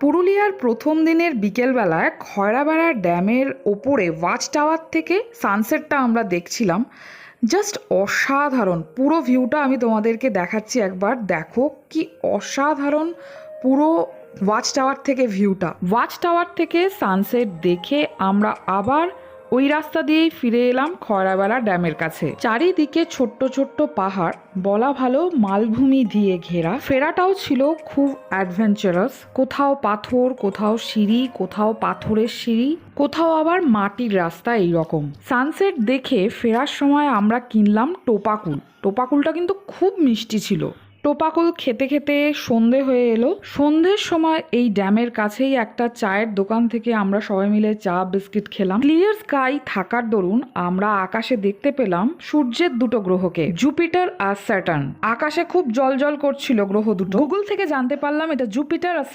পুরুলিয়ার প্রথম দিনের বিকেলবেলায় খয়রাবেড়া ড্যামের ওপরে ওয়াচ টাওয়ার থেকে সানসেটটা আমরা দেখছিলাম। জাস্ট অসাধারণ। পুরো ভিউটা আমি তোমাদেরকে দেখাচ্ছি একবার। দেখো কি অসাধারণ পুরো ওয়াচ টাওয়ার থেকে ভিউটা। ওয়াচ টাওয়ার থেকে সানসেট দেখে আমরা আবার ওই রাস্তা দিয়েই ফিরে এলাম খয়রাবেড়া ড্যামের কাছে। চারিদিকে ছোট্ট ছোট্ট পাহাড়, বলা ভালো মালভূমি দিয়ে ঘেরা। ফেরাটাও ছিল খুব অ্যাডভেঞ্চারাস কোথাও পাথর, কোথাও সিঁড়ি, কোথাও পাথরের সিঁড়ি, কোথাও আবার মাটির রাস্তা এই রকম সানসেট দেখে ফেরার সময় আমরা কিনলাম টোপাকুল। টোপাকুলটা কিন্তু খুব মিষ্টি ছিল। টোপাকুল খেতে খেতে সন্ধে হয়ে এলো। সন্ধ্যের সময় এই ড্যামের কাছেই একটা চায়ের দোকান থেকে আমরা সবাই মিলে চা, বিস্কিট খেলাম। ক্লিয়ার স্কাই থাকার দরুন আমরা আকাশে দেখতে পেলাম সূর্যের দুটো গ্রহকে, জুপিটার আর স্যাটার্ন। আকাশে খুব জল জল করছিল গ্রহ দুটো। গুগল থেকে জানতে পারলাম এটা জুপিটার আর